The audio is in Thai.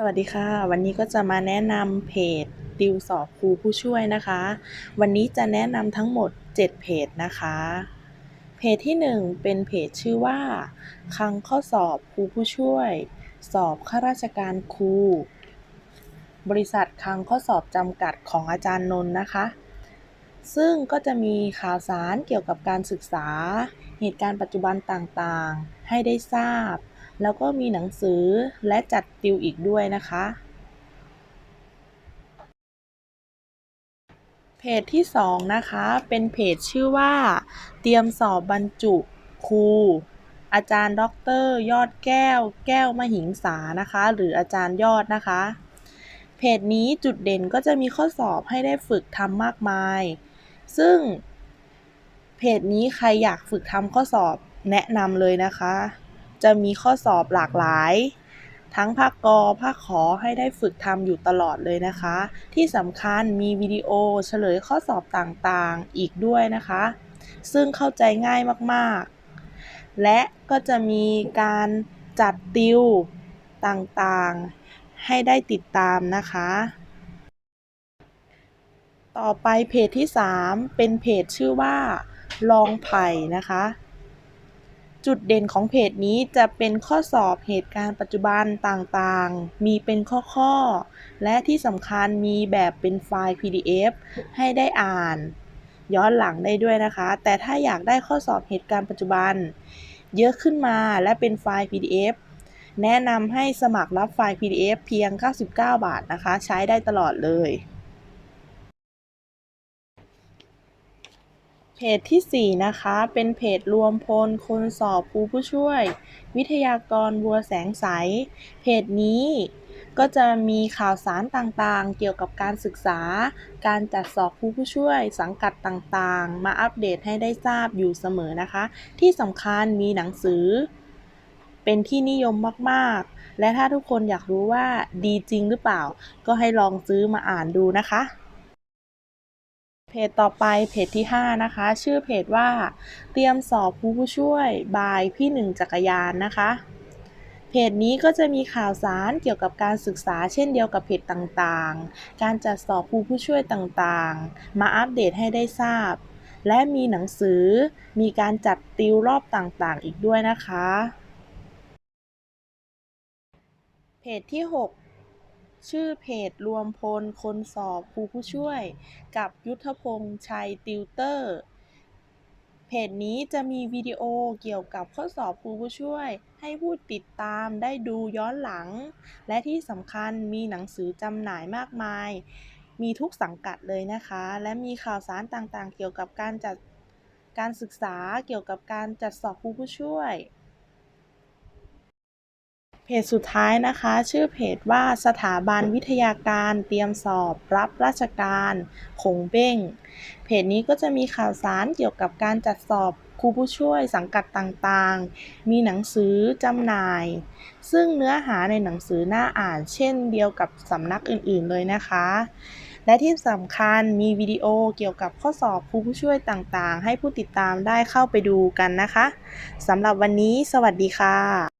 สวัสดีค่ะ วันนี้ก็จะมาแนะนำเพจติวสอบครูผู้ช่วยนะคะ วันนี้จะแนะนำทั้งหมด 7 เพจนะคะ เพจที่ 1 เป็นเพจชื่อว่าคลังข้อสอบครูผู้ช่วย สอบข้าราชการครูบริษัทคลังข้อสอบจำกัดของอาจารย์นนท์นะคะ ซึ่งก็จะมีข่าวสารเกี่ยวกับการศึกษา เหตุการณ์ปัจจุบันต่างๆ ให้ได้ทราบ แล้วก็มีหนังสือและจัดติวอีกด้วยนะคะ เพจที่ 2 นะคะ เป็นเพจชื่อว่า เตรียมสอบบรรจุครูอาจารย์ด็อกเตอร์ยอดแก้ว แก้วมหิงสานะคะ หรืออาจารย์ยอดนะคะ เพจนี้จุดเด่นก็จะมีข้อสอบให้ได้ฝึกทำมากมาย ซึ่งเพจนี้ใครอยากฝึกทำข้อสอบแนะนำเลยนะคะ จะมีข้อสอบหลากหลาย ทั้งภาคกอภาคขอให้ได้ฝึกทำอยู่ตลอดเลยนะคะ ที่สำคัญมีวิดีโอเฉลยข้อสอบต่างๆอีกด้วยนะคะ ซึ่งเข้าใจง่ายมากๆ และก็จะมีการจัดติวต่างๆ ให้ได้ติดตามนะคะ ต่อไปเพจที่ 3 เป็นเพจชื่อว่าลองไผ่นะคะ จุดเด่นของเพจนี้จะเป็นข้อสอบเหตุการณ์ปัจจุบันต่างๆ มีเป็นข้อๆ และที่สำคัญมีแบบเป็นไฟล์ PDF ให้ได้อ่าน ย้อนหลังได้ด้วยนะคะ แต่ถ้าอยากได้ข้อสอบเหตุการณ์ปัจจุบัน เยอะขึ้นมาและเป็นไฟล์ PDF แนะนำให้สมัครรับไฟล์ PDF เพียง 99 บาทนะคะ ใช้ได้ตลอดเลย เพจที่ 4 นะคะ เป็นเพจรวมพลคนสอบครูผู้ช่วย วิทยากรบัวแสงใส เพจนี้ก็จะมีข่าวสารต่างๆ เกี่ยวกับการศึกษา การจัดสอบครูผู้ช่วย สังกัดต่างๆ มาอัปเดตให้ได้ทราบอยู่เสมอนะคะ ที่สำคัญมีหนังสือ เป็นที่นิยมมากๆ และถ้าทุกคนอยากรู้ว่าดีจริงหรือเปล่า ก็ให้ลองซื้อมาอ่านดูนะคะ เพจต่อไปเพจที่ 5 นะคะ ชื่อเพจว่า เตรียมสอบครูผู้ช่วยบายพี่หนึ่งจักรยานนะคะ เพจนี้ก็จะมีข่าวสารเกี่ยวกับการศึกษาเช่นเดียวกับเพจต่างๆ การจัดสอบครูผู้ช่วยต่างๆ มาอัปเดตให้ได้ทราบ และมีหนังสือ มีการจัดติวรอบต่างๆ อีกด้วยนะคะ เพจที่ 6 ชื่อเพจรวมพลคนสอบครูผู้ช่วย กับยุทธพงษ์ชัยติวเตอร์ เพจนี้จะมีวิดีโอเกี่ยวกับข้อสอบครูผู้ช่วย ให้ผู้ติดตามได้ดูย้อนหลัง และที่สำคัญมีหนังสือจำหน่ายมากมาย มีทุกสังกัดเลยนะคะ และมีข่าวสารต่างๆ เกี่ยวกับการจัดการศึกษาเกี่ยวกับการจัดสอบครูผู้ช่วย เพจสุดท้ายนะคะ ชื่อเพจว่าสถาบันวิทยาการเตรียมสอบรับราชการคงเบ้ง เพจนี้ก็จะมีข่าวสารเกี่ยวกับการจัดสอบครูผู้ช่วยสังกัดต่างๆ มีหนังสือจำหน่าย ซึ่งเนื้อหาในหนังสือหน่าอ่านเช่นเดียวกับสำนักอื่นๆเลยนะคะ และที่สำคัญมีวิดีโอเกี่ยวกับข้อสอบครูผู้ช่วยต่างๆ ให้ผู้ติดตามได้เข้าไปดูกันนะคะสำหรับวันนี้สวัสดีค่ะ